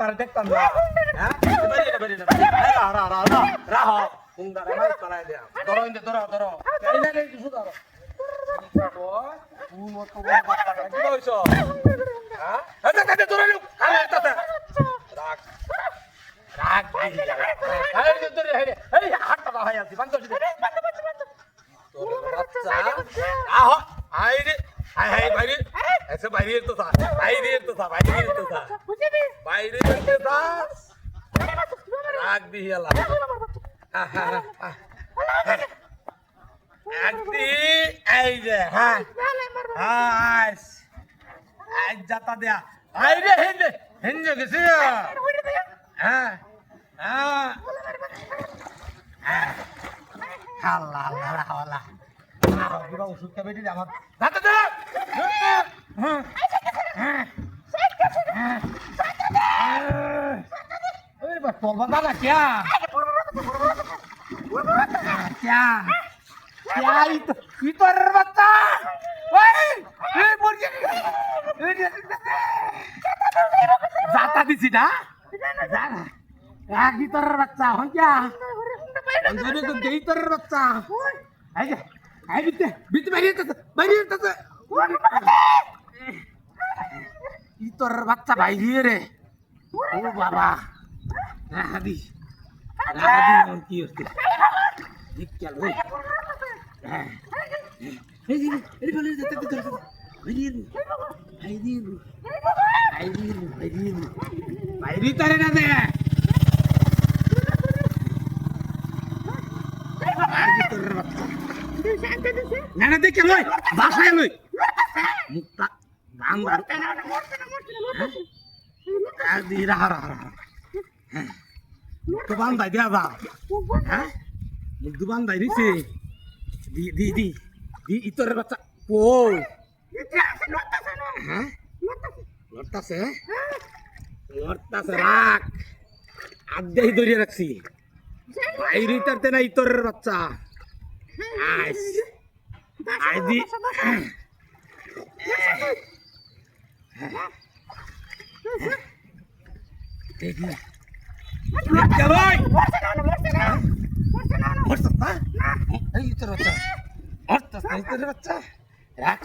আর দেখতাম না হ্যাঁ রা রা রা রা রা হ্যাঁ তোর আহ আই রে আই হাই বাইরে এসে বাইরে তো সা বাইরে তো সা বাইরে তো সা বাইরে তো সা রাখ দি হেলা একদি এই যে হ্যাঁ হ্যাঁ আজ যাতা দেয়া আই রে হেন্দে হেন্দে গেছে হ্যাঁ হ্যাঁ আল্লাহ আল্লাহ আল্লাহ আল্লাহ ওষুধ খাবে আমার যাতে দে তলবা দাদা ক্যা ক্যা ক্যা ইতর বাচ্চা জাতা দিছি না রাগ ইতর বাচ্চা হন ক্যা ইতর বাচ্চা আই যে আই বিতে বিতে বাইরে বাইরে তো ইতর বাচ্চা বাইরে রে। ও বাবা। রাহাদি। রাহাদি মন কি হচ্ছে? ঠিক চল রে। হ্যাঁ বাইরে তারে না দে। না না দেখে লই। বাসায় লই। মুক্তা গান্দার আদি রাহা রাহা রাহা মুক্ত বান্ধাই দেয়া হ্যাঁ? বান্ধাই দিছে। দি দি দি দি ইতরের বাচ্চা। ও। হ্যাঁ? লড়তাছে। লড়তাছে? রাখ। আদ্যাই ধরিয়ে রাখছি। বাইরে তারতে না ইতরের বাচ্চা। আইস। আইদি দেখি ভাই হরতাস না এই তোর বাচ্চা রাখ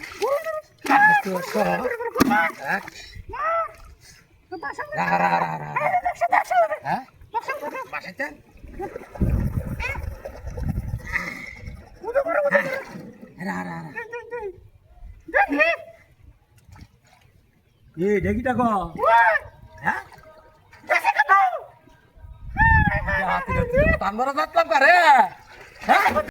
রাখ রা রা দেখি দেখো। হ্যাঁ? বাসাতে রা রা রা এ ঢেকিটা কো হ্যাঁ?